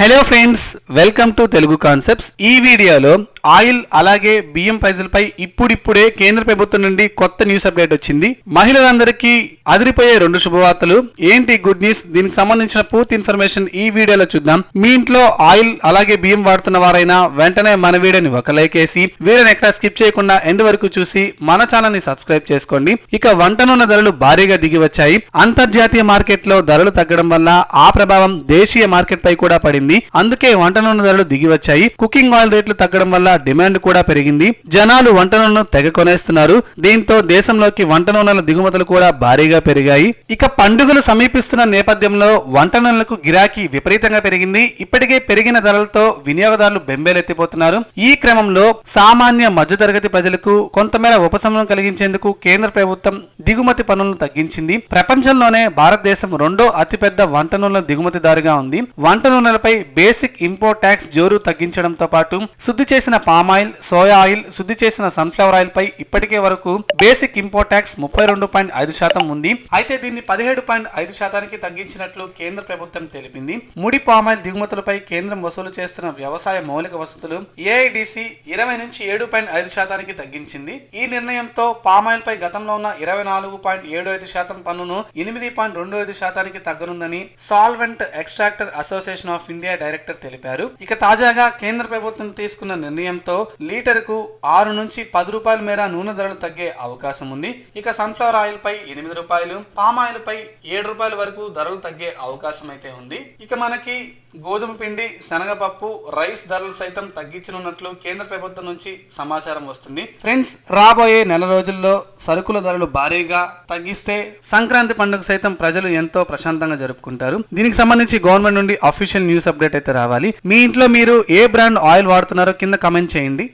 Hello friends welcome to Telugu concepts ఈ వీడియోలో oil అలాగే బియ్యం ప్రైజులపై ఇప్పుడిప్పుడే కేంద్ర ప్రభుత్వం నుండి కొత్త న్యూస్ అప్డేట్ వచ్చింది. మహిళలందరికీ అదిరిపోయే రెండు శుభవార్తలు. ఏంటి గుడ్ న్యూస్? దీనికి సంబంధించిన పూర్తి ఇన్ఫర్మేషన్ ఈ వీడియోలో చూద్దాం. మీ ఇంట్లో ఆయిల్ అలాగే బియ్యం వాడుతున్న వారైనా వెంటనే మన వీడియోని ఒక లైక్ వేసి వీడియోని ఎక్కడ స్కిప్ చేయకుండా ఎండ్ వరకు చూసి మన ఛానల్ని సబ్స్క్రైబ్ చేసుకోండి. ఇక వంట నూనె ధరలు భారీగా దిగి వచ్చాయి. అంతర్జాతీయ మార్కెట్లో ధరలు తగ్గడం వల్ల ఆ ప్రభావం దేశీయ మార్కెట్ పై కూడా పడింది. అందుకే వంట నూనె ధరలు దిగి వచ్చాయి. కుకింగ్ ఆయిల్ రేట్లు తగ్గడం వల్ల డిమాండ్ కూడా పెరిగింది. జనాలు వంట నూనెను తెగ కొనేస్తున్నారు. దీంతో దేశంలోకి వంట నూనెల దిగుమతులు కూడా భారీగా పెరిగాయి. ఇక పండుగలు సమీపిస్తున్న నేపథ్యంలో వంట నూనెలకు గిరాకీ విపరీతంగా పెరిగింది. ఇప్పటికే పెరిగిన ధరలతో వినియోగదారులు బెంబేలెత్తిపోతున్నారు. ఈ క్రమంలో సామాన్య మధ్యతరగతి ప్రజలకు కొంతమేర ఉపశమనం కలిగించేందుకు కేంద్ర ప్రభుత్వం దిగుమతి పనులను తగ్గించింది. ప్రపంచంలోనే భారతదేశం రెండో అతిపెద్ద వంట నూనెల దిగుమతిదారుగా ఉంది. వంట నూనెలపై బేసిక్ ఇంపోర్ట్ ట్యాక్స్ జోరు తగ్గించడంతో పాటు శుద్ధి చేసిన పామాయిల్ సోయా ఆయిల్ శుద్ధి చేసిన సన్ఫ్లవర్ ఆయిల్ పై ఇప్పటికే వరకు బేసిక్ ఇంపోర్ట్ ట్యాక్స్ ముప్పై రెండు పాయింట్ ఐదు శాతం ఉంది. అయితే దీన్ని పదిహేడు పాయింట్ ఐదు శాతానికి తగ్గించినట్లు కేంద్ర ప్రభుత్వం తెలిపింది. ముడి పామాయిల్ దిగుమతులపై కేంద్రం వసూలు చేస్తున్న వ్యవసాయ మౌలిక వసతులు ఏఐడిసి ఇరవై నుంచి ఏడు పాయింట్ ఐదు శాతానికి తగ్గించింది. ఈ నిర్ణయంతో పామాయిల్ పై గతంలో ఉన్న ఇరవై నాలుగు పాయింట్ ఏడు ఐదు శాతం పన్నును ఎనిమిది పాయింట్ రెండు ఐదు శాతానికి తగ్గనుందని solvent extractor association of India director తెలిపారు. ఇక తాజాగా కేంద్ర ప్రభుత్వం తీసుకున్న నిర్ణయం నిర్ణయంతో లీటర్కు ఆరు నుంచి పది రూపాయల మేర నూనె ధరలు తగ్గే అవకాశం ఉంది. ఇక సన్ఫ్లవర్ ఆయిల్ పై ఎనిమిది రూపాయలు పామ్ ఆయిల్ పై ఏడు రూపాయల వరకు ధరలు తగ్గే అవకాశం అయితే ఉంది. ఇక మనకి గోధుమ పిండి శనగపప్పు రైస్ ధరలు సైతం తగ్గించనున్నట్లు కేంద్ర ప్రభుత్వం నుంచి సమాచారం వస్తుంది. ఫ్రెండ్స్ రాబోయే నెల రోజుల్లో సరుకుల ధరలు భారీగా తగ్గిస్తే సంక్రాంతి పండుగ సైతం ప్రజలు ఎంతో ప్రశాంతంగా జరుపుకుంటారు. దీనికి సంబంధించి గవర్నమెంట్ నుండి అఫీషియల్ న్యూస్ అప్డేట్ అయితే రావాలి. మీ ఇంట్లో మీరు ఏ బ్రాండ్ ఆయిల్ వాడుతున్నారో కింద కమెంట్ చేయండి.